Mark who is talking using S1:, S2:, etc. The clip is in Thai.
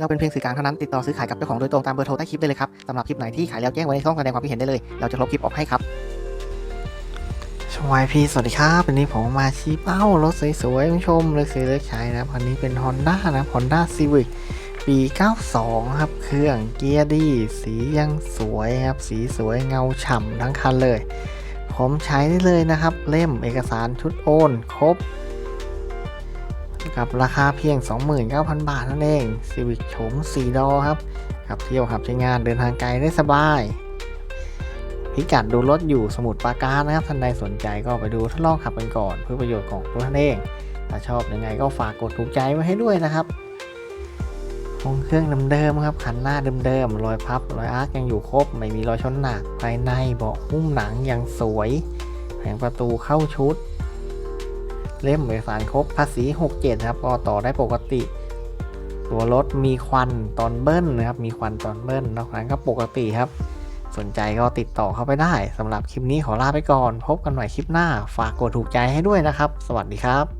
S1: เราเป็นเพียงสื่อกลางเท่านั้นติดต่อซื้อขายกับเจ้าของโดยตรงตามเบอร์โทรใต้คลิปได้เลยครับสำหรับคลิปไหนที่ขายแล้วแจ้งไว้ในช่องแสดงความคิดเห็นได้เลย เราจะลบคลิปออกให้ครับชวายพีสวัสดีครับวันนี้ผมมาชี้เป้ารถสวยๆคุณผู้ชมเลยซื้อเลือกใช้นะครับคันนี้เป็น Honda นะ Honda Civic ปี 92 ครับ เครื่องเกียร์ดี สียังสวยครับ สีสวยเงาฉ่ำทั้งคันเลย ผมใช้ได้เลยนะครับ เล่มเอกสารชุดโอน ครบ กับราคาเพียง 29,000 บาทนั่นเอง Civic โฉม4 ดอครับขับเที่ยวขับใช้งานเดินทางไกลได้สบาย พิกัดดูรถอยู่สมุดปราการนะครับ ท่านใดสนใจก็ไปดูทดลองขับกันก่อน เพื่อประโยชน์ของตัวท่านเอง ถ้าชอบยังไงก็ฝากกดถูกใจไว้ให้ด้วยนะครับห้องเครื่องเดิมๆครับคันหน้าเดิมๆรอยพับรอยอาร์คยังอยู่ครบ ไม่มีรอยชนหนักภายในเบาะหุ้มหนังยังสวยแผงประตูเข้าชุด เล่มเอกสารครบภาษี 67 ครับ ก็ต่อได้ปกติ ตัวรถมีควันตอนเบิ้ลนะครับ มีควันตอนเบิ้ลนอกนั้นก็ปกติครับ สนใจก็ติดต่อเข้าไปได้สำหรับคลิปนี้ขอลาไปก่อน พบกันใหม่คลิปหน้า ฝากกดถูกใจให้ด้วยนะครับ สวัสดีครับ